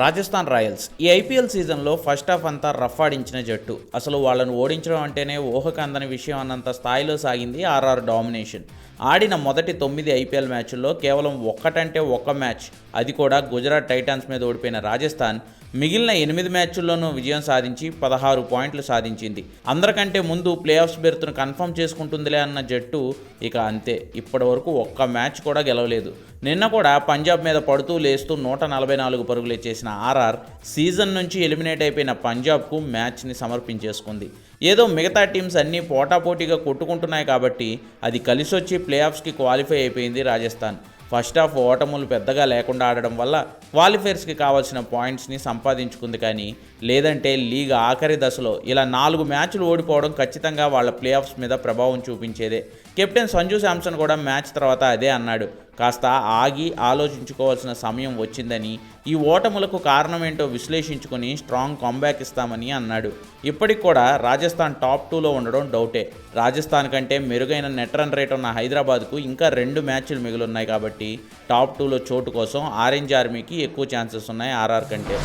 Rajasthan Royals ఈ IPL సీజన్లో first half అంతా రఫ్ ఆడించిన జట్టు. అసలు వాళ్ళను ఓడించడం అంటేనే ఊహకు అందని విషయం అన్నంత స్థాయిలో సాగింది ఆర్ఆర్ డామినేషన్. ఆడిన మొదటి తొమ్మిది ఐపీఎల్ మ్యాచ్ల్లో కేవలం ఒక్కటంటే ఒక్క మ్యాచ్. అది కూడా గుజరాత్ టైటాన్స్ మీద ఓడిపోయిన రాజస్థాన్ మిగిలిన ఎనిమిది మ్యాచ్ల్లోనూ విజయం సాధించి పదహారు పాయింట్లు సాధించింది. అందరికంటే ముందు ప్లే ఆఫ్స్ బెర్త్ను కన్ఫర్మ్ చేసుకుంటుందిలే అన్న జట్టు ఇక అంతే. ఇప్పటి వరకు ఒక్క మ్యాచ్ కూడా గెలవలేదు. నిన్న కూడా పంజాబ్ మీద పడుతూ లేస్తూ నూట నలభై నాలుగు పరుగులు చేసిన ఆర్ఆర్ సీజన్ నుంచి ఎలిమినేట్ అయిపోయిన పంజాబ్కు మ్యాచ్ని సమర్పించేసుకుంది. ఏదో మిగతా టీమ్స్ అన్నీ పోటాపోటీగా కొట్టుకుంటున్నాయి కాబట్టి అది కలిసొచ్చి ప్లే ఆఫ్స్కి క్వాలిఫై అయిపోయింది రాజస్థాన్. ఫస్ట్ హాఫ్ ఓటములు పెద్దగా లేకుండా ఆడడం వల్ల క్వాలిఫైర్స్కి కావాల్సిన పాయింట్స్ని సంపాదించుకుంది కానీ లేదంటే లీగ్ ఆఖరి దశలో ఇలా నాలుగు మ్యాచ్లు ఓడిపోవడం ఖచ్చితంగా వాళ్ళ ప్లే ఆఫ్స్ మీద ప్రభావం చూపించేదే. కెప్టెన్ సంజు శాంసన్ కూడా మ్యాచ్ తర్వాత అదే అన్నాడు. కాస్త ఆగి ఆలోచించుకోవాల్సిన సమయం వచ్చిందని ఈ ఓటములకు కారణమేంటో విశ్లేషించుకొని స్ట్రాంగ్ కాంబ్యాక్ ఇస్తామని అన్నాడు ఇప్పటికి కూడా రాజస్థాన్ టాప్ టూలో ఉండడం డౌటే రాజస్థాన్ కంటే మెరుగైన నెట్ రన్ రేట్ ఉన్న హైదరాబాద్కు ఇంకా రెండు మ్యాచ్లు మిగిలిన్నాయి కాబట్టి టాప్ టూలో చోటు కోసం ఆరెంజ్ ఆర్మీకి ఎక్కువ ఛాన్సెస్ ఉన్నాయి ఆర్ఆర్ కంటే